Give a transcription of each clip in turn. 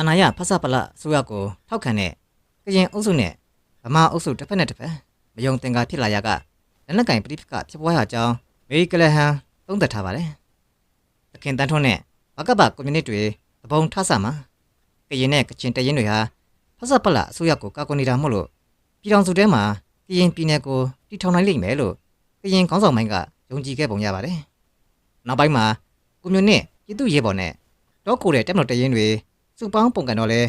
အာနာယဖဆပလအစိုးရကိုထောက်ခံတဲ့ကရင်အုပ်စုနဲ့ဗမာအုပ်စုတစ်ဖက်နဲ့တစ်ဖက်မယုံသင်္ကာဖြစ်လာရကလက်နက်ကင်ပဋိပက္ခဖြစ်ပွားရကြောင်းမေရီကလဟန်သုံးသပ်ထားပါတယ်။သခင်တန်းထွန်းနဲ့ဘကပကွန်မြူနတီတွေသဘုံထဆမှာကရင်နဲ့ကချင်တရင်တွေဟာဖဆပလအစိုးရကိုကာကွယ်နေတာမို့လို့ပြည်တော်စုထဲမှာကရင်ပြည်နယ်ကိုတည်ထောင်နိုင်လိမ့်မယ်လို့ကရင်ခေါင်းဆောင်ပိုင်းကယုံကြည်ခဲ့ပုံရပါတယ်။နောက်ပိုင်းမှာကွန်မြူနစ်ပြည်သူ့ရေးပေါ်နဲ့တော့ကိုတဲ့တက်မတော်တရင်တွေ စုပေါင်းပုံကန်တော့လဲ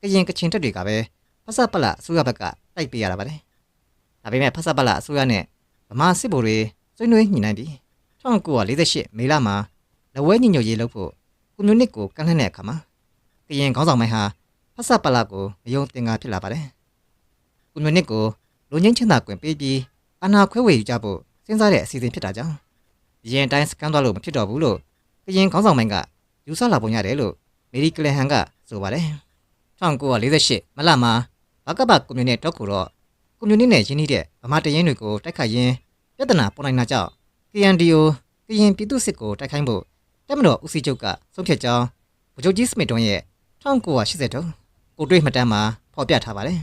ကရင်ကချင်တက်တွေကပဲဖဆပလအစိုးရဘက်ကတိုက်ပေးရတာပါလေ။ဒါပေမဲ့ဖဆပလအစိုးရနဲ့ဗမာစစ်ဗိုလ်တွေဆွေးနွေးညှိနှိုင်းပြီး1948မေလမှာလက်ဝဲညညရေးလုပ်ဖို့ကွန်မြူနစ်ကိုကန့်လှည့်တဲ့အခါမှာကရင်ခေါင်းဆောင်ပိုင်းဟာဖဆပလကိုမယုံသင်္ကာဖြစ်လာပါတယ်။ကွန်မြူနစ်ကိုလူငင်းချင်တာကွင်ပေးပြီးအာဏာခွဲဝေယူကြဖို့စဉ်းစားတဲ့အစီအစဉ်ဖြစ်တာကြောင့်ရင်တိုင်းစကန်သွားလို့မဖြစ်တော့ဘူးလို့ကရင်ခေါင်းဆောင်ပိုင်းကယူဆလာပုံရတယ်လို့ မေရီကလဟန်ကဆိုပါတယ်1948မလမှာဘကဘကွန်မြူနစ်တော့ကိုတော့ကွန်မြူနစ်နဲ့ရင်းနှီးတဲ့ဗမာတရင်တွေကိုတိုက်ခိုက်ရင်းပြဿနာပေါ်နိုင်တာကြောင့် KNDO ကရင်ပြည်သူစစ်ကိုတိုက်ခိုက်ဖို့တက်မတော်ဦးစီးချုပ်ကဆုံးဖြတ်ကြောင်းဗိုလ်ချုပ်ကြီးစမစ်တွန်းရဲ့1980တုန်းကိုတွေ့မှတ်တမ်းမှာဖော်ပြထားပါတယ်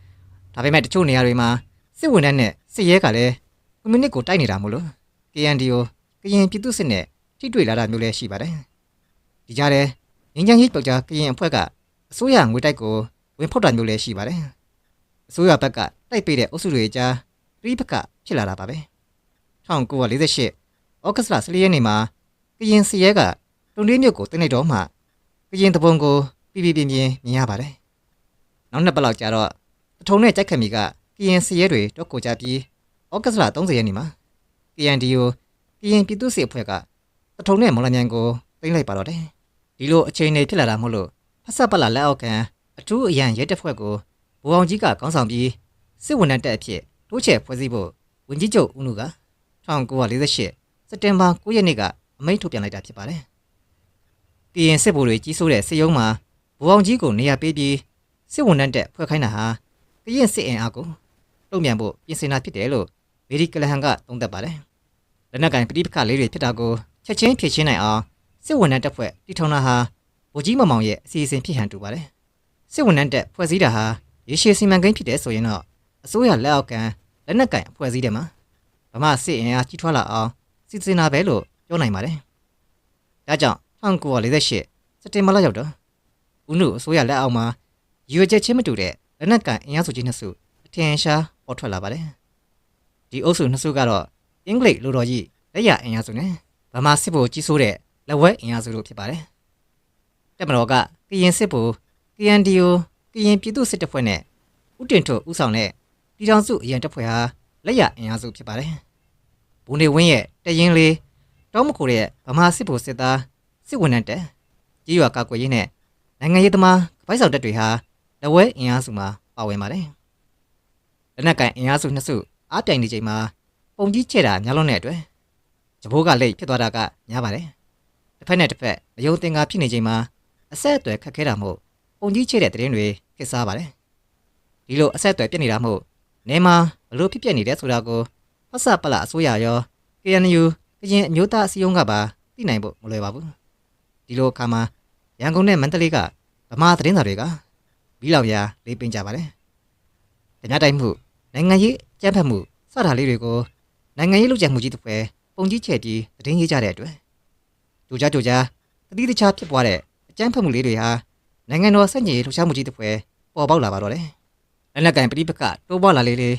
။ဒါပေမဲ့တချို့နေရာတွေမှာစစ်ဝန်ထမ်းနဲ့စစ်ရဲကလည်းကွန်မြူနစ်ကိုတိုက်နေတာမို့လို့ KNDO ကရင်ပြည်သူစစ်နဲ့ထိတွေ့လာတာမျိုးလည်းရှိပါတယ်။ဒီကြားထဲ ငင်းချမ်းရေးပြောက်ကြားကရင်အဖွဲ့ကအစိုးရငွေတိုက်ကိုဝင်ဖောက်တာမျိုးလည်းရှိပါတယ်။အစိုးရဘက်ကတိုက်ပေးတဲ့အုပ်စုတွေကြားပြိပကဖြစ်လာတာပါပဲ။1948ဩဂတ်စ်လ14ရက်နေ့မှာကရင်စီရဲကတုံလေးမြို့ကိုတင်လိုက်တော့မှကရင်တပုံကိုပြပြပြင်းပြင်းမြင်ရပါတယ်။နောက်နှစ်ပတ်လောက်ကြာတော့တထုံနဲ့ကြိုက်ခတ်မီကကရင်စီရဲတွေတော့ကိုကြပြီးဩဂတ်စ်လ30ရက်နေ့မှာ KNDO ကရင်ပြည်သူ့စစ်အဖွဲ့ကတထုံနဲ့မော်လမြိုင်ကိုတင်လိုက်ပါတော့တယ်။ ဒီလိုအခြေအနေဖြစ်လာတာမို့လို့ဖဆက်ပလာလက်အောက်ခံအထူးအရန်ရဲတပ်ဖွဲ့ကိုဘူအောင်ကြီးကကောင်းဆောင်ပြီးစစ်ဝန်ထမ်းတပ်အဖြစ်တိုးချဲ့ဖွဲ့စည်းဖို့ဝန်ကြီးချုပ်ဦးနုက1948စက်တင်ဘာ9ရက်နေ့ကအမိန့်ထုတ်ပြန်လိုက်တာဖြစ်ပါတယ်။ကရင်စစ်ဗိုလ်တွေကြီးစိုးတဲ့စစ်ရုံးမှာဘူအောင်ကြီးကိုနေရာပေးပြီးစစ်ဝန်ထမ်းတပ်ဖွဲ့ခိုင်းတာဟာကရင်စစ်အင်အားကိုတုံ့ပြန်ဖို့ပြင်ဆင်တာဖြစ်တယ်လို့မေဒီကလဟန်ကသုံးသပ်ပါတယ်။လက်နက်ကင်ပဋိပက္ခလေးတွေဖြစ်တာကိုချက်ချင်းဖြေရှင်းနိုင်အောင် စစ်ဝန်ထမ်းတပ်ဖွဲ့တည်ထောင်တာဟာဗိုလ်ကြီးမမောင်ရဲ့အစီအစဉ်ဖြစ်ဟန်တူပါတယ်။စစ်ဝန်ထမ်းတပ်ဖွဲ့စည်းတာဟာရေရှည်စီမံကိန်းဖြစ်တဲ့ဆိုရင်တော့အစိုးရလက်အောက်ခံလက်နက်ကင်အဖွဲ့စည်းတယ်မှာဗမာစစ်အင်အားကြီးထွားလာအောင်စီစဉ်တာပဲလို့ပြောနိုင်ပါတယ်။ဒါကြောင့်1948စက်တင်ဘာလရောက်တော့ဦးနုအစိုးရလက်အောက်မှာရွေချက်ချင်းမတူတဲ့လက်နက်ကင်အင်အားစုကြီးနှစ်စုအထင်ရှားပေါ်ထွက်လာပါတယ်။ဒီအုပ်စုနှစ်စုကတော့အင်္ဂလိပ်လူတော်ကြီးလက်ရအင်အားစုနဲ့ဗမာစစ်ဗိုလ်ကြီးစိုးတဲ့ လက်ဝဲအင်အားစုတို့ဖြစ်ပါတယ်။တက်မတော်ကကရင်စစ်ဗိုလ် KNDO ကရင်ပြည်သူ့စစ်တပ်ဖွဲ့နဲ့ဥတင်ထုတ်ဥဆောင်တဲ့ပြည်ထောင်စုအရန်တပ်ဖွဲ့ဟာလက်ရအင်အားစုဖြစ်ပါတယ်။ဘူနေဝင်းရဲ့တရင်လေးတောင်းမခိုတဲ့ဗမာစစ်ဗိုလ်စစ်သားစစ်ဝန်ထမ်းတပ်ကြီးရွာကာကွယ်ရေးနဲ့နိုင်ငံရေးသမားကပိုက်ဆောင်တပ်တွေဟာလက်ဝဲအင်အားစုမှာပါဝင်ပါတယ်။လက်နက်ကန်အင်အားစုနှစ်စုအားပြိုင်နေချိန်မှာပုံကြီးချဲ့တာများလွန်းတဲ့အတွက်ဂျဘိုးကလိတ်ဖြစ်သွားတာကများပါတယ်။ တစ်ဖက်နဲ့တစ်ဖက်မယုံသင်္ကာဖြစ်နေချိန်မှာအဆက်အသွယ်ခက်ခဲတာမို့ပုံကြီးချဲ့တဲ့တရင်တွေခစ်စားပါတယ်။ဒီလိုအဆက်အသွယ်ပြတ်နေတာမို့နေမှာဘလို့ဖြစ်ပြနေတယ်ဆိုတာကိုဖဆပလအစိုးရရော KNU ကရင်အမျိုးသားအစည်းအရုံးကပါသိနိုင်ဖို့မလွယ်ပါဘူး။ဒီလိုအခါမှာရန်ကုန်နဲ့မန္တလေးကဗမာသတင်းစာတွေကဘီလောက်ရာလေးပင်ကြပါတယ်။တညတိုင်းမှုနိုင်ငံရေးကြမ်းဖက်မှုစတာလေးတွေကိုနိုင်ငံရေးလုပ်ကြံမှုကြီးတစ်ဖွဲပုံကြီးချဲ့ပြီးသတင်းရေးကြတဲ့အတွက် ကြိုကြားကြိုကြားတတိတခြားဖြစ်ပွားတဲ့အကြမ်းဖက်မှုလေးတွေဟာနိုင်ငံတော်စက်ကြီးလှုပ်ရှားမှုကြီးတစ်ဖွဲပေါ်ပေါက်လာပါတော့တယ်။လက်နက်ကင်ပဋိပက္ခတိုးပွားလာလေလေ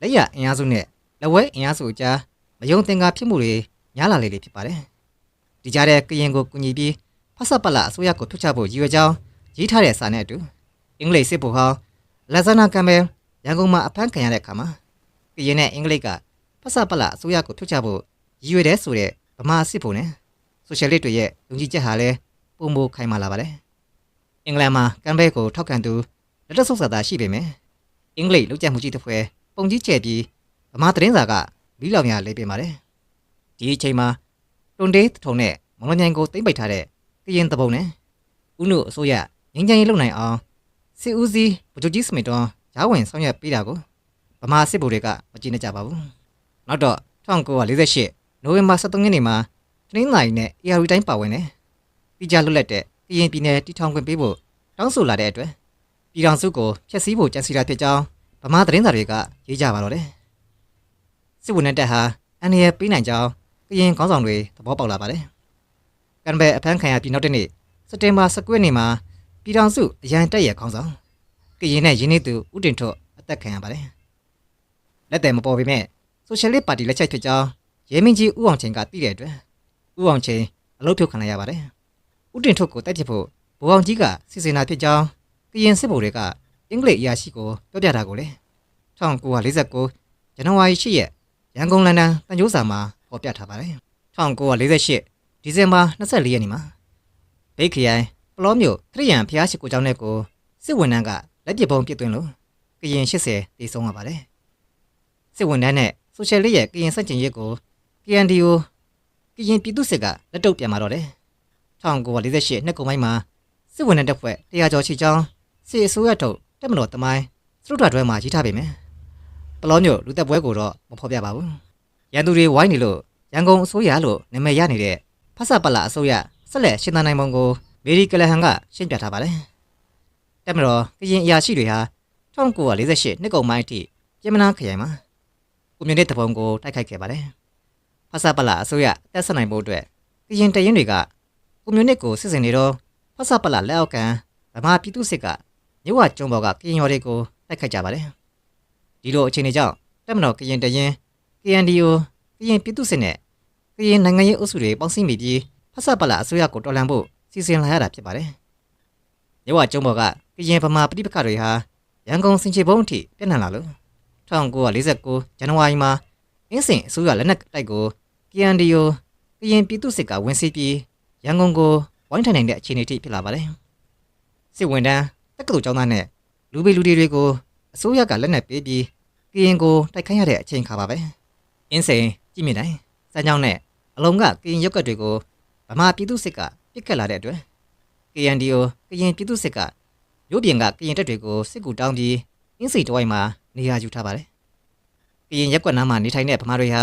လက်ရအင်အားစုနဲ့လက်ဝဲအင်အားစုအကြားမယုံသင်္ကာဖြစ်မှုတွေများလာလေလေဖြစ်ပါတယ်။ဒီကြားထဲကရင်ကိုကူညီပြီးဖဆပလအစိုးရကိုထုတ်ချဖို့ရည်ရွယ်ကြောင်းရေးထားတဲ့စာနဲ့အတူအင်္ဂလိပ်စစ်ဗိုလ်ဟောင်းလက်ဇနာကမ်ဘယ်ရန်ကုန်မှာအဖမ်းခံရတဲ့အခါမှာကရင်နဲ့အင်္ဂလိပ်ကဖဆပလအစိုးရကိုထုတ်ချဖို့ရည်ရွယ်တဲ့ဆိုတဲ့ဗမာစစ်ဗိုလ်နဲ့ ဆိုရှယ်လစ်တွေရဲ့ယုံကြည်ချက်ဟာလည်းပုံမခိုင်မာလာပါတယ်။အင်္ဂလန်မှာကမ်ဘဲကိုထောက်ခံသူလက်တဆုပ်စာသားရှိပေမယ့်အင်္ဂလိပ်လူကြံမှုကြီးတစ်ဖွဲပုံကြီးကျဲပြီးဗမာသတင်းစာကလီလောင်ရလေးပြင်ပါတယ်။ဒီအချိန်မှာတွန်တေးထုံနဲ့မောင်လမြိုင်ကိုတိမ့်ပိတ်ထားတဲ့ကရင်တပုံနဲ့ဥနုအစိုးရငင်းချင်ရေးလုပ်နိုင်အောင်စစ်ဦးစီးဗိုလ်ချုပ်ကြီးစမစ်တွန်ရောင်းဝင်ဆောင်ရွက်ပေးတာကိုဗမာစစ်ဗိုလ်တွေကမကြည့်နေကြပါဘူး။နောက်တော့1948နိုဝင်ဘာ23ရက်နေ့မှာ တနင်္လာရီနဲ့ AR တိုင်းပါဝင်တယ်။ပြည်ကြလွတ်လပ်တဲ့ကရင်ပြည်နယ်တီထောင်ခွင့်ပေးဖို့တတောင်းဆိုလာတဲ့အတွက်ပြည်ထောင်စုကိုဖျက်ဆီးဖို့ကြံစည်တာဖြစ်ကြောင်းဗမာသတင်းစာတွေကရေးကြပါတော့တယ်စစ်ဝန်ထမ်းတပ်ဟာအန်ရပေးနိုင်ကြောင်းကရင်ခေါင်းဆောင်တွေသဘောပေါက်လာပါတယ်ကံဘဲအဖမ်းခံရပြီးနောက်တစ်နေ့စက်တင်ဘာ19ရက်နေ့မှာပြည်ထောင်စုအရန်တပ်ရဲ့ခေါင်းဆောင်ကရင်နဲ့ရင်းနှီးသူဦးတင်ထွတ်အသက်ခံရပါတယ်လက်တယ်မပေါ်ပေမဲ့ဆိုရှယ်လစ်ပါတီလက်ချက်ဖြစ်ကြောင်းရဲမင်းကြီးဦးအောင်ချင်းကသိတဲ့အတွက် ဦးအောင်ချင်းအလုပ်ဖြုတ်ခံလိုက်ရပါတယ်ဦးတင်ထွတ်ကိုတိုက်ပစ်ဖို့ဘိုးအောင်ကြီးကစီစဉ်တာဖြစ်ကြောင်းကရင်စစ်ဗိုလ်တွေကအင်္ဂလိပ်အရာရှိကိုပြောပြတာကိုလေ1949ဇန်နဝါရီ10ရက်ရန်ကုန်လန်ဒန်တန်ကြိုးစာမှာဖော်ပြထားပါတယ်1948ဒီဇင်ဘာ24ရက်နေ့မှာဒိတ်ခရိုင်ပလောမြို့ခရစ်ယာန်ဖျားရှိကိုကျောင်းထဲကိုစစ်ဝန်ထမ်းကလက်ပစ်ပုံးပစ်သွင်းလို့ကရင်80တေဆုံးရပါတယ်စစ်ဝန်ထမ်းနဲ့ဆိုရှယ်လစ်ရဲ့ကရင်စက်ကျင်ရက်ကို KNDO ကရင်ပြည်သူစစ်ကလက်တုပ်ပြန်มาတော့တယ်1948နှစ်ကုန်ပိုင်းမှာစစ်ဝန်ထမ်းတပ်ဖွဲ့တရားကျော်ရှိကြောင်းစစ်အစိုးရထုတ်တက်မတော်တမိုင်းစရုဒ္ဒတွဲမှာရေးထားပေမယ်ပလောမျိုးလူသက်ပွဲကိုတော့မဖော်ပြပါဘူးရန်သူတွေဝိုင်းနေလို့ရန်ကုန်အစိုးရလို့နာမည်ရနေတဲ့ဖဆပလအစိုးရဆက်လက်ရှင်သန်နိုင်ပုံကိုမေရီကလဟန်ကရှင်းပြထားပါတယ်တက်မတော်ကရင်အရာရှိတွေဟာ1948နှစ်ကုန်ပိုင်းအထိပြည်မနာခရိုင်မှာကွန်မြူနစ်တပုံကိုတိုက်ခိုက်ခဲ့ပါတယ် ဖဆပလအစိုးရတက်ဆက်နိုင်ဖို့အတွက်ကရင်တရင်တွေကကွန်မြူနစ်ကိုစစ်စင်နေတော့ဖဆပလလက်အောက်ခံဗမာပြည်သူစစ်ကမြဝကျုံဘော်ကကရင်ရော်တွေကိုတိုက်ခိုက်ကြပါတယ်ဒီလိုအခြေအနေကြောင့်တက်မတော်ကရင်တရင် KNDO ကရင်ပြည်သူစစ်နဲ့ကရင်နိုင်ငံရေးအုပ်စုတွေပေါင်းစည်းမိပြီးဖဆပလအစိုးရကိုတော်လှန်ဖို့စီစဉ်လာရတာဖြစ်ပါတယ်မြဝကျုံဘော်ကကရင်ဗမာပြည်ပခတွေဟာရန်ကုန်စင်ချေဘုံအထိပြန့်နှံ့လာလို့1949ဇန်နဝါရီမှာ အင်းစင်အစိုးရလက်နက်တိုက်ကို KNDO ကရင်ပြည်သူစစ်ကဝင်စီးပြီးရန်ကုန်ကိုဝိုင်းထိုင်နိုင်တဲ့အခြေအနေထိဖြစ်လာပါတယ်စစ်ဝန်ထမ်းတက္ကသိုလ်ကျောင်းသားနဲ့လူပေလူတွေတွေကိုအစိုးရကလက်နက်ပေးပြီးကရင်ကိုတိုက်ခိုင်းရတဲ့အချိန်ခါပါပဲအင်းစိန်ကြည့်မြင်တိုင်းစမ်းကြောင်းနဲ့အလုံးကကရင်ရုပ်ကတ်တွေကိုဗမာပြည်သူစစ်ကပစ်ခတ်လာတဲ့အတွက် KNDO ကရင်ပြည်သူစစ်ကမြို့ပြင်ကကရင်တပ်တွေကိုစစ်ကူတောင်းပြီးအင်းစိန်တဝိုက်မှာနေရာယူထားပါတယ် ကရင်ရက်ကွက်နားမှာနေထိုင်တဲ့ဗမာတွေဟာ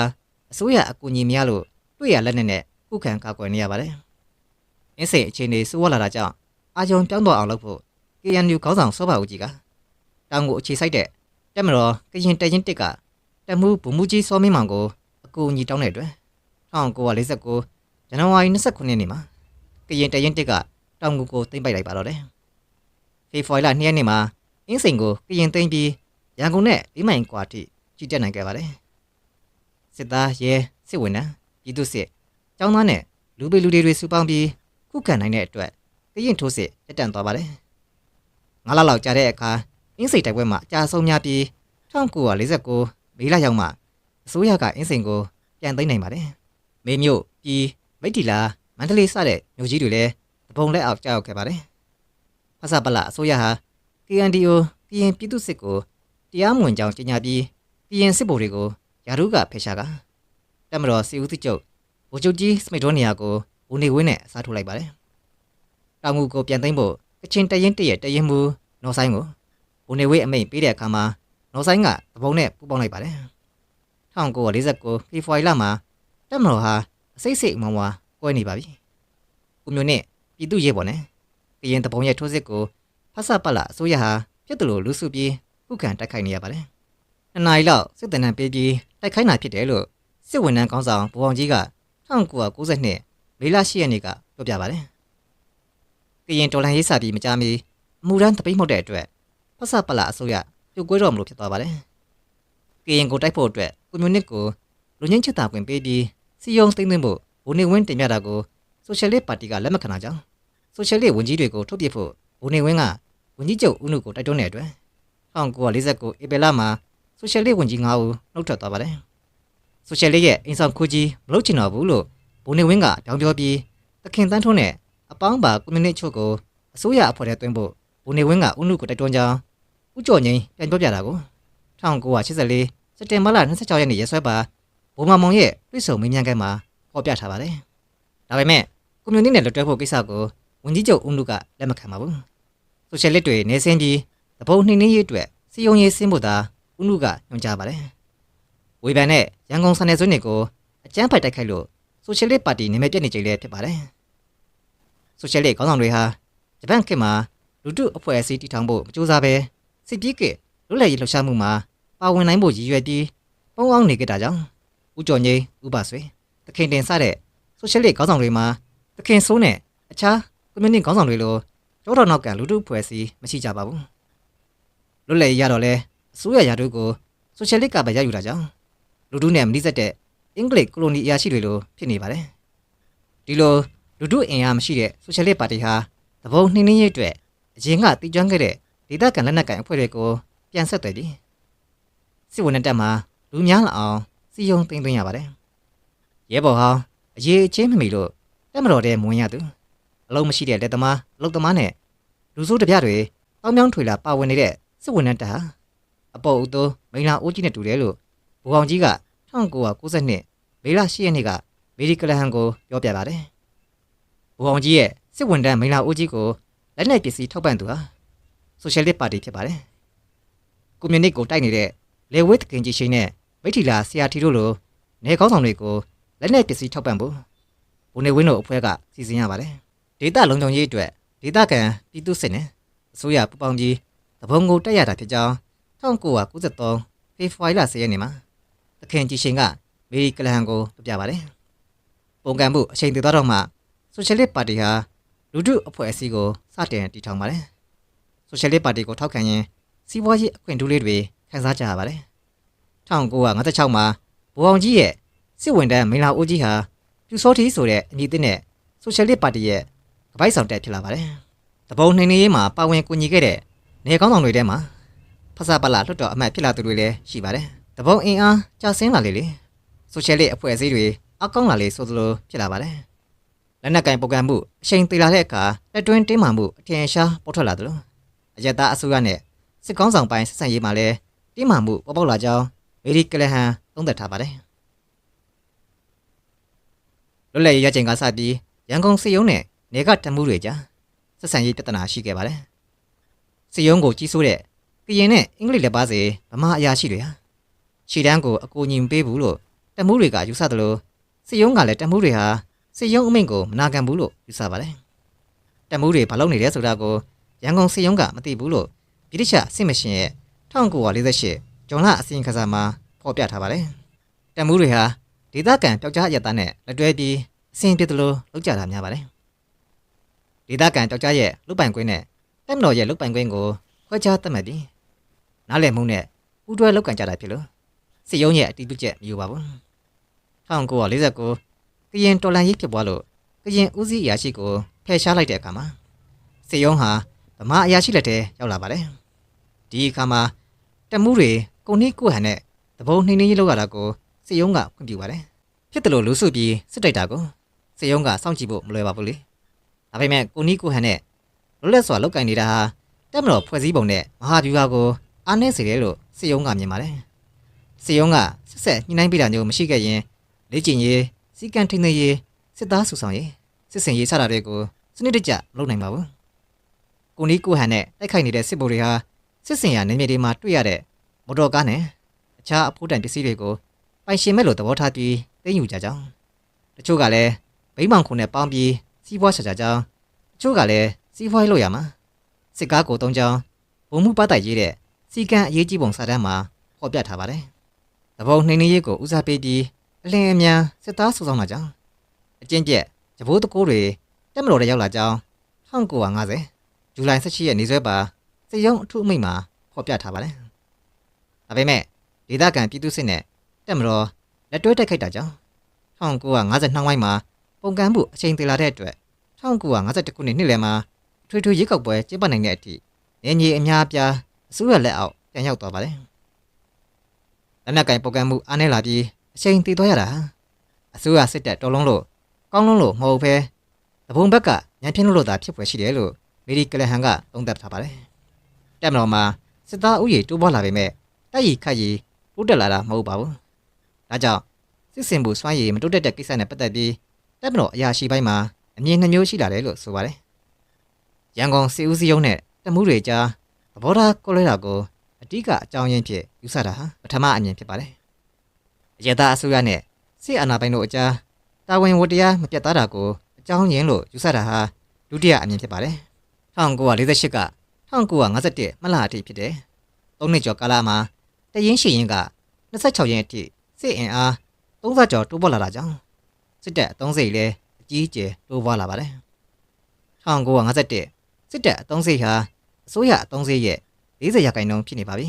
အစိုးရအကူအညီမရလို့တွေ့ရလက်နက်နဲ့ခုခံကာကွယ်နေရပါတယ်အင်းစိန်အခြေအနေဆိုးဝါးလာတာကြောင့်အာယုံပြောင်းတော့အောင်လုပ်ဖို့ KNU ခေါင်းဆောင်စောပါဦးကြီးကတောင်ကိုအခြေစိုက်တဲ့တက်မတော်ကရင်တရင်တစ်ကတက်မှုဗိုလ်မှူးကြီးစောမင်းမောင်ကိုအကူအညီတောင်းတဲ့အတွက်1949ဇန်နဝါရီ29ရက်နေ့မှာကရင်တရင်တစ်ကတောင်ကိုကိုသိမ့်ပိုက်လိုက်ပါတော့တယ်ဖေဖော်ဝါရီလ2ရက်နေ့မှာအင်းစိန်ကိုကရင်သိမ့်ပြီးရန်ကုန်နဲ့၄မိုင်ကွာထိ ကြီးတက်နိုင်ခဲ့ပါတယ်စစ်သားရဲစစ်ဝင်ထမ်းပြည်သူစစ်ကျောင်းသားနဲ့လူပေလူတွေစုပေါင်းပြီးခုခံနိုင်တဲ့အတွက်ကရင်ထိုးစစ်တက်တန့်သွားပါတယ်ငါးလလောက်ကြာတဲ့အခါအင်းစိန်တိုက်ပွဲမှာအကြာဆုံးများပြီး1949မေလရောက်မှအစိုးရကအင်းစိန်ကိုပြန်သိမ်းနိုင်ပါတယ်။မေမြို့ပြည်မိတ်တီလာမန္တလေးစတဲ့မြို့ကြီးတွေလည်းတပုံလက်အောက်ကြောက်ခဲ့ပါတယ်။ဖဆပလအစိုးရဟာ KNDO ကရင်ပြည်သူစစ်ကိုတရားမဝင်ကြောင်းကြေညာပြီး ကရင်စစ်ဗိုလ်တွေကိုယာရုကဖယ်ရှားကတမတော်စီဦးသူချုပ်ဗိုလ်ချုပ်ကြီးစမိတ်ဒိုနီယာကိုဦးနေဝင်းနဲ့အစားထိုးလိုက်ပါတယ်။တောင်ငူကိုပြန်သိမ်းဖို့ကချင်တရင်တရဲ့တရင်မူနော်ဆိုင်ကိုဘုံနေဝေးအမိတ်ပေးတဲ့အခါမှာနော်ဆိုင်ကသဘုံနဲ့ပူပေါင်းလိုက်ပါတယ်1949ဖေဖော်ဝါရီလမှာတက်မတော်ဟာအစိတ်စိတ်မောင်ဝါကွဲနေပါပြီကုမျိုးနဲ့ပြည်သူ့ရဲဘော်နဲ့ကရင်တဘုံရဲ့ထိုးစစ်ကိုဖဆပတ်လာအစိုးရဟာပြစ်တယ်လို့လူစုပြီးခုခံတိုက်ခိုက်နေရပါတယ် နှစ်နာရီလောက်စစ်တပ်နဲ့ပေးပြီးတိုက်ခိုက်တာဖြစ်တယ်လို့စစ်ဝန်ထမ်းကောင်းဆောင်ဘူအောင်ကြီးက1992မေလ10ရက်နေ့ကပြောပြပါတယ်ကရင်တော်လန်ရေးစာပြီးမကြမီအမှုရန်တပိတ်မှုတ်တဲ့အတွက်ဖဆပလာအစိုးရပြုတ်ကွဲတော်မလို့ဖြစ်သွားပါတယ်။ကရင်ကိုတိုက်ဖို့အတွက်ကွန်မြူနစ်ကိုလူငင်းချစ်တာပွင့်ပေးပြီးစီယုံသိမ့်သိမ့်ဖို့ဘိုနေဝင်းတင်ပြတာကိုဆိုရှယ်လစ်ပါတီကလက်မခံတာကြောင့်ဆိုရှယ်လစ်ဝန်ကြီးတွေကိုထုတ်ပစ်ဖို့ဘိုနေဝင်းကဝန်ကြီးချုပ်ဦးနုကိုတိုက်တွန်းတဲ့အတွက်1949ဧပြီလမှာ ဆိုရှယ်လစ်ဝန်ကြီး9ဦးနှုတ်ထွက်သွားပါတယ်။ဆိုရှယ်လစ်ရဲ့အိမ်ဆောင်ခူကြီးမလုပ်ချင်တော့ဘူးလို့ဘိုနေဝင်းကတောင်းပြောပြီးသခင်တန်းထွန်းနဲ့အပေါင်းပါကွန်မြူနစ်ချုပ်ကိုအစိုးရအဖွဲ့ထဲသွင်းဖို့ဘိုနေဝင်းကဦးနုကိုတိုက်တွန်းကြောင်းဦးကျော်ငိမ့်ပြန်ပြောပြတာကို1984စက်တင်ဘာလ26ရက်နေ့ရက်စွဲပါဘုံမမောင်ရဲ့တွေ့ဆုံမေးမြန်းခန်းမှာဖော်ပြထားပါတယ်။ဒါပေမဲ့ကွန်မြူနတီနဲ့လွတ်တွဲဖို့ကိစ္စကိုဝန်ကြီးချုပ်ဦးနုကလက်မခံပါဘူး။ဆိုရှယ်လစ်တွေနေစင်းပြီးတပုံနှိမ့်နှင်းရေးအတွက်စီယုံရေးစင်းဖို့သာ ဦးနုကညွှန်ကြားပါတယ်။ဝေဖန်နဲ့ရန်ကုန်စံနယ်စွန်းတွေကိုအကြမ်းဖက်တိုက်ခိုက်လို့ဆိုရှယ်လစ်ပါတီနာမည်ပြတ်နေကြလေဖြစ်ပါတယ်။ဆိုရှယ်လစ်ခေါင်းဆောင်တွေဟာဂျပန်ခေတ်မှာလူလူထုအဖွဲ့အစည်းတည်ထောင်ဖို့မကြိုးစားဘဲစစ်ပြေးကလွတ်လပ်ရေးလှုပ်ရှားမှုမှာပါဝင်နိုင်ဖို့ရည်ရွယ်ပြီးပုံအောင်နေကြတာကြောင့်ဦးကျော်ငိမ့်ဥပဆွေတခင်တင်စတဲ့ဆိုရှယ်လစ်ခေါင်းဆောင်တွေမှာတခင်ဆိုးနဲ့အခြားကွန်မြူနတီခေါင်းဆောင်တွေလိုကြောတော်နောက်ကလူထုအဖွဲ့အစည်းမရှိကြပါဘူးလွတ်လပ်ရေးရတော့လဲ အစိုးရရာထူးကိုဆိုရှယ်လစ်ကပဲရယူတာကြောင့်လူထုနဲ့မနှိစက်တဲ့အင်္ဂလိပ်ကိုလိုနီအရာရှိတွေလိုဖြစ်နေပါတယ်ဒီလိုလူထုအင်အားမရှိတဲ့ဆိုရှယ်လစ်ပါတီဟာသဘုံနှင်းနှင်းရေးအတွက်အရင်ကတည်ကျွမ်းခဲ့တဲ့ဒေသခံလက်နက်ကိုင်အဖွဲ့တွေကိုပြန်ဆက်သွယ်ပြီးစစ်ဝန်တက်မှာလူများလာအောင်စီယုံသိမ်းသွင်းရပါတယ်ရဲဘော်ဟောင်းအရေးအချင်းမမီလို့တက်မတော်တဲ့မဝင်ရသူအလုံးမရှိတဲ့လက်သမားအလုပ်သမားနဲ့လူစိုးတပြတွေတောင်းပြောင်းထွေလာပါဝင်နေတဲ့စစ်ဝန်တက်ဟာ အပေါ်ဦးသိုးမိန်လာအိုးကြီးနဲ့တူတယ်လို့ဘူအောင်ကြီးက1992မေလ10ရက်နေ့ကမေဒီကလဟန်ကိုပြောပြပါတယ်ဘူအောင်ကြီးရဲ့စစ်ဝန်တန်းမိန်လာအိုးကြီးကိုလက်နက်ပစ္စည်းထောက်ပံ့သူဟာဆိုရှယ်လစ်ပါတီဖြစ်ပါတယ်ကွန်မြူနစ်ကိုတိုက်နေတဲ့လေဝစ်ကင်ကြီးရှိန်နဲ့မိထီလာဆရာတီတို့လိုနေကောင်းဆောင်တွေကိုလက်နက်ပစ္စည်းထောက်ပံ့ဖို့ဘုံနေဝင်းတို့အဖွဲ့ကစီစဉ်ရပါတယ်ဒေတာလုံခြုံရေးအတွက်ဒေတာကန်ပြည်သူစစ်နဲ့အစိုးရပူပေါင်းကြီးတဘုံကိုတက်ရတာဖြစ်ကြောင်း 1993ဖေဖော်ဝါရီလ10ရက်နေ့မှာသခင်ကြီးရှင်ကမေရီကလဟန်ကိုပြပြပါတယ်ပုံကံမှုအချိန်တည်သွားတော့မှဆိုရှယ်လစ်ပါတီဟာလူထုအဖွဲ့အစည်းကိုစတင်တည်ထောင်ပါတယ်ဆိုရှယ်လစ်ပါတီကိုထောက်ခံရင်စီးပွားရေးအခွင့်အရေးတွေခန်းစားကြရပါတယ်1956မှာဘိုးအောင်ကြီးရဲ့စစ်ဝင်တန်းမင်လာအိုးကြီးဟာပြူစောတီဆိုတဲ့အမည်သစ်နဲ့ဆိုရှယ်လစ်ပါတီရဲ့ကပိုက်ဆောင်တက်ဖြစ်လာပါတယ်တပုံနှိမ်နှင်းရေးမှာပါဝင်ကူညီခဲ့တဲ့နေကောင်းဆောင်တွေထဲမှာ ဖဆပလာလွတ်တော်အမတ်ဖြစ်လာသူတွေလည်းရှိပါတယ်တပုံအင်အားကျဆင်းလာလေလေဆိုရှယ်လစ်အဖွဲ့အစည်းတွေအကောင်းလာလေဆိုသလိုဖြစ်လာပါတယ်လက်နက်ကင်ပုန်ကန်မှုအချိန်သေးလာတဲ့အခါလက်တွင်းတင်းမာမှုအထင်ရှားပေါ်ထွက်လာသလိုအယက်သားအစိုးရနဲ့စစ်ကောင်းဆောင်ပိုင်းဆက်ဆံရေးမှာလည်းတင်းမာမှုပေါ်ပေါက်လာကြောင်းမေရီကလဟန်သုံးသပ်ထားပါတယ်လွတ်လပ်ရေးရချိန်ကစပြီးရန်ကုန်စစ်ရုံးနဲ့နေကတမှုတွေကြားဆက်ဆံရေးပြဿနာရှိခဲ့ပါတယ်စစ်ရုံးကိုကြီးစိုးတဲ့ ကရင်နဲ့အင်္ဂလိပ်လက်ပါစေဗမာအရာရှိတွေဟာခြေတန်းကိုအကူအညီမပေးဘူးလို့တမှုတွေကယူဆတယ်လို့စစ်ရုံးကလည်းတမှုတွေဟာစစ်ရုံးအမိန့်ကိုမနာခံဘူးလို့ယူဆပါတယ်တမှုတွေဘာလုပ်နေလဲဆိုတာကိုရန်ကုန်စစ်ရုံးကမသိဘူးလို့ဗြိတိရှစစ်မရှင်ရဲ့1948ဂျွန်လအစီရင်ခံစာမှာဖော်ပြထားပါတယ်တမှုတွေဟာဒေသခံပျောက်ကြားအရတာနဲ့လက်တွဲပြီးအစဉ်ပြေတယ်လို့လုပ်ကြတာများပါတယ်ဒေသခံပျောက်ကြားရဲ့လုတ်ပိုင်ခွင့်နဲ့တက်မတော်ရဲ့လုတ်ပိုင်ခွင့်ကိုခွဲခြားသတ်မှတ်ပြီး နားလည်မှုနဲ့ပူးတွဲလုပ်ကန်ကြတာဖြစ်လို့စစ်ရုံးရဲ့အတီးပြုချက်မယူပါဘူး1949ကရင်တော်လန်ရေးဖြစ်ပွားလို့ကရင်ဦးစီးအရာရှိကိုဖယ်ရှားလိုက်တဲ့အခါမှာစစ်ရုံးဟာဗမာအရာရှိလက်ထဲရောက်လာပါတယ်ဒီအခါမှာတက်မှုတွေကုံနှိကိုဟန်နဲ့တဘုံနှိမ့်နှင်းရေးလောက်ရတာကိုစစ်ရုံးကခွင့်ပြုပါတယ်ဖြစ်တယ်လို့လူစုပြီးစစ်တိုက်တာကိုစစ်ရုံးကစောင့်ကြည့်ဖို့မလွယ်ပါဘူးလေဒါပေမဲ့ကိုနီးကိုဟန်နဲ့လွတ်လပ်စွာလောက်ကင်နေတာဟာတက်မတော်ဖွဲ့စည်းပုံနဲ့မဟာဗျူဟာကို အားနည်းစေတယ်လို့စစ်ရုံးကမြင်ပါတယ်စစ်ရုံးကဆက်ဆက်ညှိနှိုင်းပြတာမျိုးမရှိခဲ့ရင်လေ့ကျင့်ရေးစီကံထိန်းသိမ်းရေးစစ်သားစုဆောင်ရေးစစ်စင်ရေးစတာတွေကိုစနစ်တကျမလုပ်နိုင်ပါဘူးကိုနီးကိုဟန်နဲ့တိုက်ခိုက်နေတဲ့စစ်ဗိုလ်တွေဟာစစ်စင်ရနေမြေတွေမှာတွေ့ရတဲ့မော်တော်ကားနဲ့အခြားအဖို့တန်ပစ္စည်းတွေကိုပိုင်ရှင်မဲ့လို့သဘောထားပြီးသိမ်းယူကြကြောင်းတချို့ကလည်းဗိမောင်ခုနဲ့ပေါင်းပြီးစီးပွားရှာကြကြောင်းတချို့ကလည်းစီးပွားရေးလုပ်ရမှာစစ်ကားကိုတုံးကြောင်းဘုံမှုပတ်တိုက်ရေးတဲ့ စီကံအရေးကြီးပုံစာတမ်းမှာဖော်ပြထားပါတယ်တဘုံနှိမ်နှင်းရေးကိုဦးစားပေးပြီးအလင်းအမြန်စစ်သားစုဆောင်လာကြောင်းအကျင့်ပြက်ဂျဘိုးတကိုးတွေတက်မတော်တဲ့ရောက်လာကြောင်း1950ဇူလိုင်18ရက်နေ့စွဲပါစစ်ရုံးအထုအမိန့်မှာဖော်ပြထားပါတယ်ဒါပေမဲ့ဒေသခံပြည်သူစစ်နဲ့တက်မတော်လက်တွဲတိုက်ခိုက်တာကြောင့်1950နှောင်းပိုင်းမှာပုံကံမှုအချိန်သေးလာတဲ့အတွက်1951ခုနှစ်နှစ်လယ်မှာထွေထွေရွေးကောက်ပွဲကျင်းပနိုင်တဲ့အထိနေကြီးအများအပြား အစိုးရလက်အောက်ပြန်ရောက်သွားပါတယ်။လက်နက်ကင်ပုံကံမှုအားနည်းလာပြီးအချိန်တည်သွားရတာအစိုးရစစ်တပ်တော်လုံးလို့ကောင်းလုံးလို့မဟုတ်ဘဲတဘုံဘက်ကညံပြင်းလို့သာဖြစ်ပွဲရှိတယ်လို့မေရီကလဟန်ကသုံးသပ်ထားပါတယ်။တက်မတော်မှာစစ်သားဥယျာဉ်တိုးပွားလာပေမဲ့တိုက်ရီခတ်ရီပိုးတက်လာတာမဟုတ်ပါဘူး။ဒါကြောင့်စစ်စင်မှုစွမ်းရည်မတိုးတက်တဲ့ကိစ္စနဲ့ပတ်သက်ပြီးတပ်မတော်အရာရှိပိုင်းမှာအမြင်နှမျိုးရှိလာတယ်လို့ဆိုပါတယ်။ရန်ကုန်စီဦးစီးရုံးနဲ့တမှုတွေကြား သဘောထားကွဲလွဲတာကိုအတိကအကြောင်းရင်းဖြစ်ယူဆတာဟာပထမအမြင်ဖြစ်ပါတယ်။အရသာအစိုးရနဲ့စစ်အာဏာပိုင်တို့အကြားတာဝန်ဝတ္တရားမပြတ်သားတာကိုအကြောင်းရင်းလို့ယူဆတာဟာဒုတိယအမြင်ဖြစ်ပါတယ်။1948က1951မလအထိဖြစ်တယ်။၃နှစ်ကျော်ကာလမှာတရင်ရှိရင်က26ရက်အထိစစ်အင်အား30ကျော်တိုးပေါ်လာတာကြောင့်စစ်တပ်အသုံးစိတ်လည်းအကြီးအကျယ်တိုးပွားလာပါတယ်။1951စစ်တပ်အသုံးစိတ်ဟာ အစိုးရအသုံးစိတ်ရဲ့40ရာခိုင်နှုန်းဖြစ်နေပါပြီ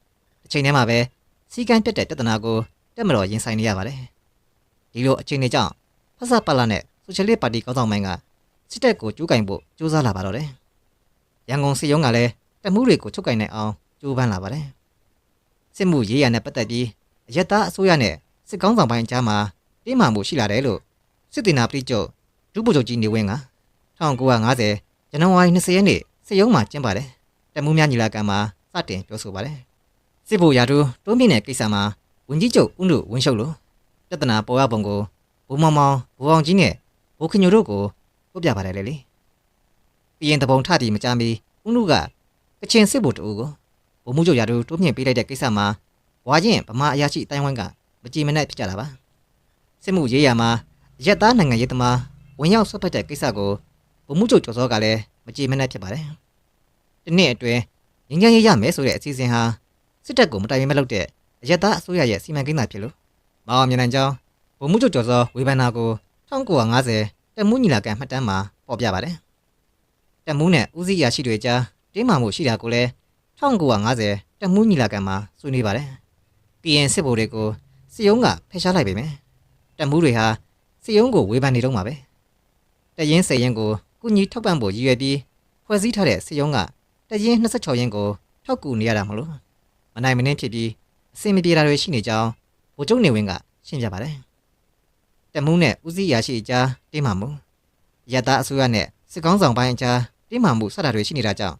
။အချိန်ထဲမှာပဲစီကံတက်တဲ့ပြဿနာကိုတက်မတော်ရင်ဆိုင်နေရပါတယ်။ဒီလိုအချိန်တွေကြောင့်ဖဆပလာနဲ့ဆိုရှယ်လစ်ပါတီကောင်းဆောင်ပိုင်းကစစ်တပ်ကိုကျူးကင်ဖို့ကြိုးစားလာပါတော့တယ်။ရန်ကုန်စစ်ရုံးကလည်းတပ်မှုတွေကိုချုပ်ကင်နိုင်အောင်ကြိုးပမ်းလာပါတယ်။စစ်မှုရေးရနဲ့ပတ်သက်ပြီးအရက်သားအစိုးရနဲ့စစ်ကောင်းဆောင်ပိုင်းကြားမှာတင်းမာမှုရှိလာတယ်လို့စစ်တင်နာပြည်ချုပ်ဒုဗိုလ်ချုပ်ကြီးနေဝင်းက1950ဇန်နဝါရီ20ရက်နေ့ စစ်ရုံးမှာကျင်းပါတယ်။တပ်မှုများညီလာခံမှာစတင်ပြောဆိုပါတယ်။စစ်ဘိုလ်ရာထူးတွန်းပြင်းတဲ့ကိစ္စမှာဝန်ကြီးချုပ်ဦးနုဝင်းရှုပ်လို့ပြဿနာပေါ်ရပုံကိုဘုံမောင်မောင်ဘိုးအောင်ကြီးနဲ့ဘိုးခင်ညိုတို့ကိုပြပြပါတယ်လေလေ။ပြီးရင်တပုံထတီမကြမီဦးနုကကချင်စစ်ဘိုလ်တူကိုဘုံမှုချုပ်ရာထူးတိုးမြင့်ပေးလိုက်တဲ့ကိစ္စမှာဝါချင်းဗမာအရာရှိအတိုင်းဝိုင်းကမကြည်မနဲ့ဖြစ်ကြတာပါ။စစ်မှုရေးရာမှာရက်သားနိုင်ငံရေးသမားဝင်ရောက်ဆွတ်ဖက်တဲ့ကိစ္စကိုဘုံမှုချုပ်ကျော်စောကလည်းမ ကြည်မနဲ့ဖြစ်ပါတယ်။ဒီနှစ်အတွင်းငင်းငယ်ရေးရမယ်ဆိုတဲ့အစီအစဉ်ဟာစစ်တပ်ကိုမတိုင်မလုပ်တဲ့အရက်သားအစိုးရရဲ့စီမံကိန်းသာဖြစ်လို့မအောင်မြင်နိုင်ကြောင်းဘုံမှုချုပ်ကျော်စောဝေဖန်တာကို1950တက်မှုညီလာခံမှတ်တမ်းမှာပေါ်ပြပါတယ်။တက်မှုနဲ့ဦးစီးရာရှိတွေကြားတင်းမာမှုရှိတာကိုလည်း1950တက်မှုညီလာခံမှာဆွေးနွေးပါတယ်။ PN စစ်ဗိုလ်တွေကိုစစ်ရုံးကဖယ်ရှားလိုက်ပေမယ့်တက်မှုတွေဟာစစ်ရုံးကိုဝေဖန်နေတော့မှာပဲ။တရင်စရင်ကို ကုညီထောက်ပံ့ဖို့ရည်ရွယ်ပြီးဖွဲ့စည်းထားတဲ့စစ်ရုံးကတရင်26ရင်ကိုထောက်ကူနေရတာမလို့မနိုင်မနှင်းဖြစ်ပြီးအစင်မပြေတာတွေရှိနေကြောင်းဗိုလ်ချုပ်နေဝင်းကရှင်းပြပါတယ်။တက်မှုနဲ့ဦးစီးရာရှိအကြားတင်းမာမှုရတအစိုးရနဲ့စစ်ကောင်းဆောင်ပိုင်းအကြားတင်းမာမှုစတာတွေရှိနေတာကြောင့်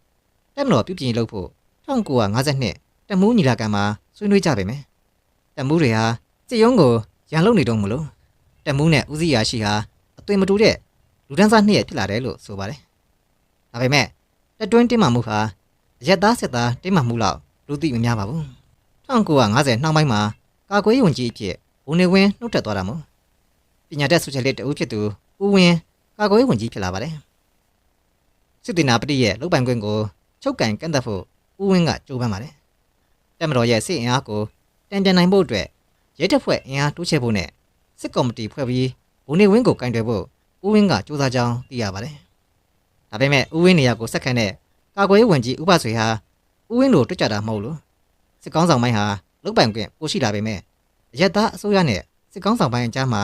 တက်မတော်ပြုပြင်လုပ်ဖို့1952တက်မှုညီလာခံမှာဆွေးနွေးကြပါမယ်။တက်မှုတွေဟာစစ်ရုံးကိုရန်လုံနေတော့မလို့တက်မှုနဲ့ဦးစီးရာရှိဟာအသွင်မတူတဲ့ လူဒန်းစားနှစ်ရက်ဖြစ်လာတယ်လို့ဆိုပါတယ်။ဒါပေမဲ့တက်တွင်းတင်းမာမှုဟာရက်သားစစ်သားတင်းမာမှုလောက်လူသိမများပါဘူး1950နှောင်းပိုင်းမှာကာကွယ်ရေးဝန်ကြီးအဖြစ်ဦးနေဝင်းနှုတ်ထွက်သွားတာမို့ပညာတတ်ဆိုရှယ်လစ်တဦးဖြစ်သူဦးဝင်းကာကွယ်ရေးဝန်ကြီးဖြစ်လာပါတယ်စစ်တင်နာပတိရဲ့လုတ်ပိုင်ခွင့်ကိုချုပ်ကင်ကန့်သက်ဖို့ဦးဝင်းကကြိုးပမ်းပါတယ်တက်မတော်ရဲ့စစ်အင်အားကိုတန်ပြန်နိုင်ဖို့အတွက်ရဲတပ်ဖွဲ့အင်အားတိုးချဲ့ဖို့နဲ့စစ်ကော်မတီဖွဲ့ပြီးဦးနေဝင်းကိုကင်တွယ်ဖို့ ဦးဝင်းကစူးစမ်းကြောင်းသိရပါတယ်ဒါပေမဲ့ဦးဝင်းနေရာကိုဆက်ခံတဲ့ကာကွယ်ရေးဝန်ကြီးဥပဆွေဟာဦးဝင်းလိုတွေ့ကြတာမဟုတ်လို့စစ်ကောင်းဆောင်ပိုင်းဟာလုတ်ပိုင်ခွင့်ပိုရှိလာပေမဲ့ရက်သားအစိုးရနဲ့စစ်ကောင်းဆောင်ပိုင်းအကြားမှာ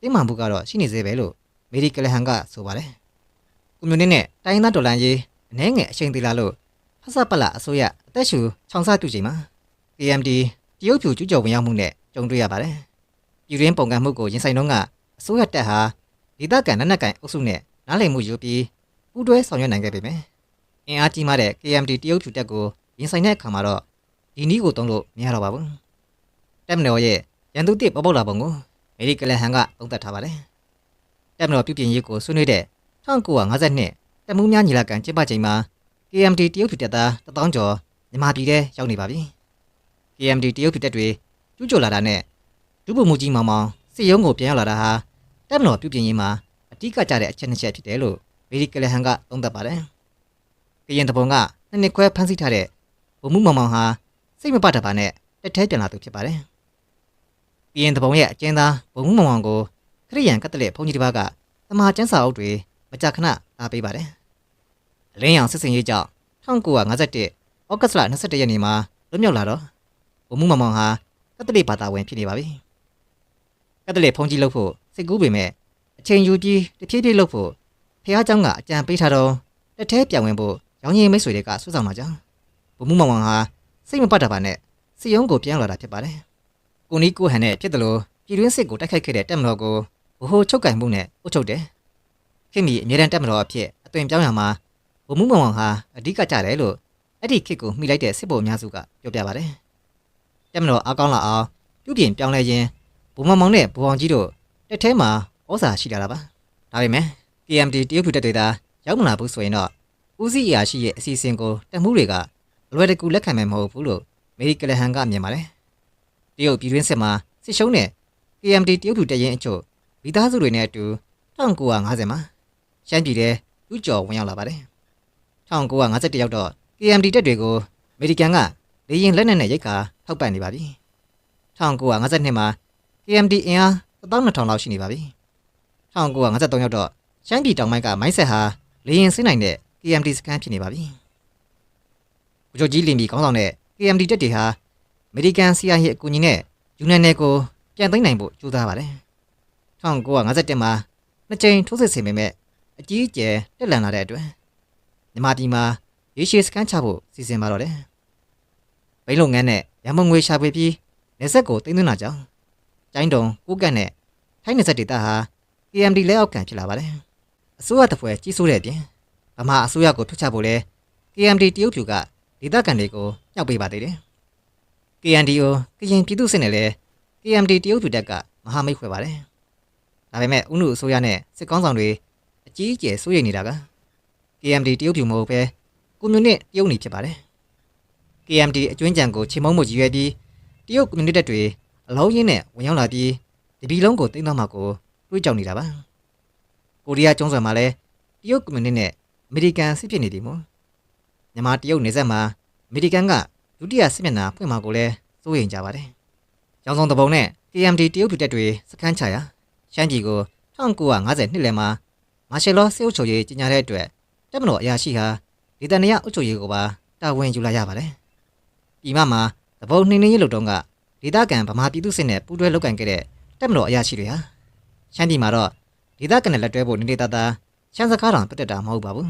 တင်းမာမှုကတော့ရှိနေသေးပဲလို့မေရီကလဟန်ကဆိုပါတယ်ကွန်မြူနစ်နဲ့တိုင်းသားဒေါ်လာရေးအနှဲငယ်အချိန်သေးလာလို့ဖဆပလအစိုးရအသက်ရှူချောင်ဆတူချိန်မှာ KMD တရုတ်ဖြူကျူးကျော်ဝင်ရောက်မှုနဲ့ကြုံတွေ့ရပါတယ်ပြည်ရင်းပုံကံမှုကိုရင်ဆိုင်တော့ကအစိုးရတပ်ဟာ ဒေသခံလက်နက်ကိုင်အုပ်စုနဲ့နားလည်မှုယူပြီးပူးတွဲဆောင်ရွက်နိုင်ခဲ့ပေမယ့်အင်အားကြီးမားတဲ့ KMT တရုတ်ဖြူတပ်ကိုရင်ဆိုင်တဲ့အခါမှာတော့ဒီနည်းကိုသုံးလို့မရတော့ပါဘူး။တက်မတော်ရဲ့ရန်သူတစ်ပေါ်ပေါက်လာပုံကိုမေရီကလဟန်ကသုံးသပ်ထားပါတယ်။တက်မတော်ပြုပြင်ရေးကိုဆွေးနွေးတဲ့1952တက်မှုများညီလာခံကျင်းပချိန်မှာ KMT တရုတ်ဖြူတပ်သား1000ကျော်မြန်မာပြည်ထဲရောက်နေပါပြီ။ KMT တရုတ်ဖြူတပ်တွေကျူးကျော်လာတာနဲ့ဒုဗိုလ်မှူးကြီးမောင်မောင်စစ်ရုံးကိုပြန်ရောက်လာတာဟာ တက်မတော်ပြုပြင်ရေးမှာအတိအကကြတဲ့အချက်နှစ်ချက်ဖြစ်တယ်လို့မေရီကလဟန်ကသုံးသပ်ပါတယ်။ကရင်တပုံကနှစ်နှစ်ခွဲဖမ်းဆီးထားတဲ့ဗိုလ်မှူးမောင်မောင်ဟာစိတ်မပတ်တပါနဲ့တက်ထဲပြန်လာသူဖြစ်ပါတယ်။ကရင်တပုံရဲ့အကျဉ်းသားဗိုလ်မှူးမောင်မောင်ကိုခရိယန်ကတ်တလက်ဘုန်းကြီးတစ်ပါးကသမာကျန်းစာအုပ်တွေမကြာခဏလာပေးပါတယ်။အလင်းရောင်စစ်စင်ရေးကြောင့်1951ဩဂတ်လ22ရက်နေ့မှာလွတ်မြောက်လာတော့ဗိုလ်မှူးမောင်မောင်ဟာကတ်တလက်ဘာသာဝင်ဖြစ်နေပါပြီ။ကတ်တလက်ဘုန်းကြီးလုပ်ဖို့ စိတ်ကူးပေမဲ့အချိန်ယူပြီးတဖြည်းဖြည်းလုပ်ဖို့ဖះเจ้าကအကြံပေးထားတော့တက်ထဲပြောင်းဝင်ဖို့ရောင်းရင်မိတ်ဆွေတွေကဆွဆောင်လာကြဘုံမှုမောင်မောင်ဟာစိတ်မပတ်တာပါနဲ့စီယုံကိုပြန်လာတာဖြစ်ပါတယ်ကိုနီကိုဟန်နဲ့ဖြစ်တယ်လို့ပြည်တွင်းစစ်ကိုတိုက်ခိုက်ခဲ့တဲ့တက်မတော်ကိုဘိုးချုပ်ကင်မှုနဲ့အုပ်ချုပ်တယ်ခင်မီအမြဲတမ်းတက်မတော်အဖြစ်အသွင်ပြောင်းရမှာဘုံမှုမောင်မောင်ဟာအဓိကကြတယ်လို့အဲ့ဒီခေတ်ကိုမိလိုက်တဲ့စစ်ဗိုလ်အများစုကပြောပြပါတယ်တက်မတော်အားကောင်းလာအောင်ပြုပြင်ပြောင်းလဲခြင်းဘုံမောင်မောင်နဲ့ဘူအောင်ကြီးတို့ တက်ထဲမှာဩဇာရှိလာတာပါဒါပေမဲ့ KMT တရုတ်ဖြူတက်တွေသာရောက်မလာဘူးဆိုရင်တော့ဦးစီးအရာရှိရဲ့အစီအစဉ်ကိုတက်မှုတွေကအလွယ်တကူလက်ခံမယ်မဟုတ်ဘူးလို့မေရီကလဟန်ကမြင်ပါတယ်တရုတ်ပြည်တွင်းစစ်မှာစစ်ရှုံးတဲ့ KMT တရုတ်ဖြူတက်ရင်အချို့မိသားစုတွေနဲ့အတူ1950မှာရှမ်းပြည်ထဲကျူးကျော်ဝင်ရောက်လာပါတယ်1951ရောက်တော့ KMD တပ်တွေကိုအမေရိကန်ကလေရင်လက်နက်နဲ့ရိုက်ခါထောက်ပံ့နေပါပြီ1952မှာ KMD အင်အား 12000လောက်ရှိနေပါပြီ1953ရောက်တော့ရှမ်းပြည်တောင်ပိုင်းကမိုင်းဆက်ဟာလေရင်စင်းနိုင်တဲ့ KMD စခန်းဖြစ်နေပါပြီဗိုလ်ချုပ်ကြီးလင်ပြီးခေါင်းဆောင်တဲ့ KMD တပ်တွေဟာအမေရိကန် CIA ရဲ့အကူအညီနဲ့ယူနန်နယ်ကိုပြန်သိမ်းနိုင်ဖို့ကြိုးစားပါတယ်1951မှာနှစ်ကြိမ်ထိုးစစ်ဆင်ပေမဲ့အကြီးအကျယ်တက်လန်လာတဲ့အတွက်မြန်မာပြည်မှာရေရှည်စခန်းချဖို့စီစဉ်ပါတော့တယ်။ဘိန်းလုပ်ငန်းနဲ့ရမုံငွေရှာဖွေပြီးနေဆက်ကိုတင်သွင်းလာကြောင်း ကျိုင်းတုံကိုကတ်နဲ့ထိုင်းနေဆက်ဒေသဟာ KMD လက်အောက်ခံဖြစ်လာပါတယ်။အစိုးရတပ်ဖွဲ့ကြီးစိုးတဲ့အပြင်ဗမာအစိုးရကိုဖျက်ချဖို့လဲ KMD တရုတ်ဖြူကဒေသခံတွေကိုညှောက်ပေးပါသေးတယ်။ KNDO ကရင်ပြည်သူ့စစ်နဲ့လဲ KMD တရုတ်ဖြူတပ်ကမဟာမိတ်ဖွဲ့ပါတယ်။ဒါပေမဲ့ဥနုအစိုးရနဲ့စစ်ကောင်းဆောင်တွေအကြီးအကျယ်စိုးရိမ်နေတာက KMD တရုတ်ဖြူမဟုတ်ပဲကွန်မြူနစ်တရုတ်နေဖြစ်ပါတယ်။ KMD အကျွင်းကြံကိုချေမှုန်းမှုကြီးရွယ်ပြီးတရုတ်ကွန်မြူနစ်တပ်တွေ အလုံးရင်းနဲ့ဝင်ရောက်လာပြီးတပီလုံးကိုသိမ်းသွားမှာကိုတွေးကြောက်နေတာပါ။ကိုရီးယားကျွန်းဆွယ်မှာလည်းတရုတ်ကွန်မြူနစ်နဲ့အမေရိကန်စစ်ဖြစ်နေတယ်မို့မြန်မာတရုတ်နေဆက်မှာအမေရိကန်ကဒုတိယစစ်မျက်နှာဖွင့်မှာကိုလည်းစိုးရိမ်ကြပါတယ်။ကျောင်းဆောင်တပုံနဲ့ KMD တရုတ်ပြည်တပ်တွေစခန်းချရာရှမ်းပြည်ကို1950နှစ်လယ်မှာမာရှယ်လောစစ်အုပ်ချုပ်ရေးကြီးညာတဲ့အတွက်တပ်မတော်အရာရှိဟာဒေသနေရအုပ်ချုပ်ရေးကိုပါတာဝန်ယူလာရပါတယ်။ဒီမှာမှာသဘုံနှင်းနှင်းရေးလုပ်တော့က ဒေသခံဗမာပြည်သူစစ်နဲ့ပူးတွဲလုပ်ကင်ခဲ့တဲ့တပ်မတော်အရာရှိတွေဟာရှမ်းပြည်မှာတော့ဒေသခံနဲ့လက်တွဲဖို့နေနေသားသားရှမ်းစကားတောင်တက်တက်တာမဟုတ်ပါဘူး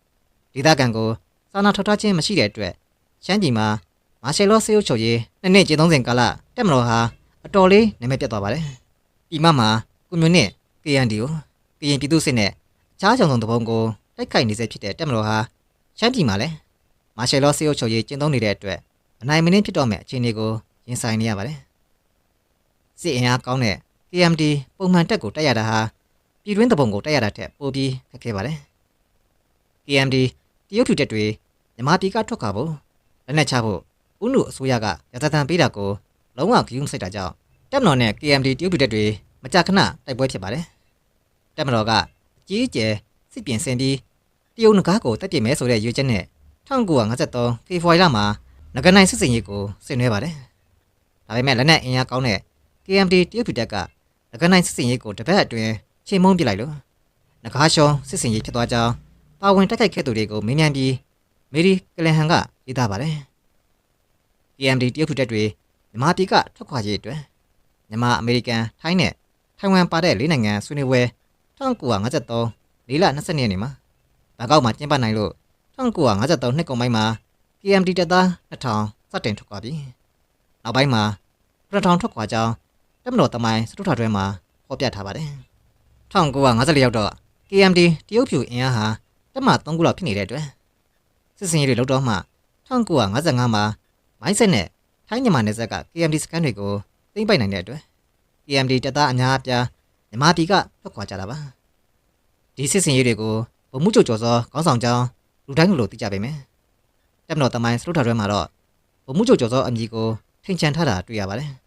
။ဒေသခံကိုစာနာထောက်ထားခြင်းမရှိတဲ့အတွက်ရှမ်းပြည်မှာမာရှယ်လောစစ်အုပ်ချုပ်ရေးနှစ်နှစ်ကျေသုံးစဉ်ကာလတပ်မတော်ဟာအတော်လေးနာမည်ပြတ်သွားပါတယ်။ဒီမှာမှာကွန်မြူနစ် KNDO ကရင်ပြည်သူစစ်နဲ့အခြားကြောင်ဆောင်တပုံကိုတိုက်ခိုက်နေစေဖြစ်တဲ့တက်မတော်ဟာရှမ်းပြည်မှာလည်းမာရှယ်လောစစ်အုပ်ချုပ်ရေးကျင်းသုံးနေတဲ့အတွက်အနိုင်မင်းဖြစ်တော့မဲ့အခြေအနေကို ရင်ဆိုင်နေရပါတယ်။စစ်အင်အားကောင်းတဲ့ KMD ပုံမှန်တက်ကိုတက်ရတာဟာပြည်တွင်းတပုံကိုတက်ရတာထက်ပိုပြီးခက်ခဲပါတယ်။ KMD တရုတ်ထူတက်တွေမြန်မာပြည်ကထွက်ခွာဖို့လက်နက်ချဖို့ဥနုအစိုးရကရသတန်ပေးတာကိုလုံးဝဂရုမစိုက်တာကြောင့်တက်မတော်နဲ့ KMD တရုတ်ထူတက်တွေမကြာခဏတိုက်ပွဲဖြစ်ပါတယ်။တက်မတော်ကအကြီးအကျယ်စစ်ပြင်ဆင်ပြီးတရုတ်ငကားကိုတက်ပြစ်မဲဆိုတဲ့ရွေးချက်နဲ့1953ဖေဖော်ဝါရီလမှာငကနိုင်စစ်စင်ရေးကိုဆင်နွှဲပါတယ်။ ဒါပေမဲ့လက်နက်အင်အားကောင်းတဲ့ KMD တရုတ်ပြည်တပ်ကငကနိုင်စစ်စင်ရေးကိုတပတ်အတွင်းချိန်မုံပြလိုက်လို့ငကားရှောင်းစစ်စင်ရေးဖြစ်သွားကြောင်းပါဝင်တိုက်ခိုက်ခဲ့သူတွေကိုမေးမြန်းပြီးမေရီကလန်ဟန်ကရေးသားပါတယ်။ KMD တရုတ်ပြည်တပ်တွေမြန်မာပြည်ကထွက်ခွာရေးအတွက်မြန်မာအမေရိကန်ထိုင်းနဲ့ထိုင်ဝမ်ပါတဲ့၄နိုင်ငံဆွေးနွေးပွဲ1953လေးလ22ရက်နေ့မှာဘန်ကောက်မှာကျင်းပနိုင်လို့1953နှစ်ကုန်ပိုင်းမှာ KMD တပ်သား2000စတင်ထွက်ခွာပြီးနောက်ပိုင်းမှာ 9000ထွက်ခွာကြောင်းတပ်မတော်တမိုင်းစတုထတွဲမှာဖော်ပြထားပါတယ်1954ရောက်တော့ KMD တရုတ်ဖြူအင်အားဟာတပ်မ3ခုလောက်ဖြစ်နေတဲ့အတွက်စစ်စင်ရေးတွေလုပ်တော့မှ1955မှာမိုင်းဆက်နဲ့ထိုင်းမြန်မာနယ်စပ်က KMD စခန်းတွေကိုသိမ်းပိုက်နိုင်တဲ့အတွက် KMD တပ်သားအများအပြားမြန်မာပြည်ကထွက်ခွာကြတာပါဒီစစ်စင်ရေးတွေကိုဗမှုချုပ်ကျော်စောခေါင်းဆောင်ကြောင်းလူတိုင်းလိုသိကြပါမယ်တပ်မတော်တမိုင်းစလုထာတွဲမှာတော့ဗမှုချုပ်ကျော်စောအမည်ကိုထိန်ချန်ထားတာတွေ့ရပါတယ်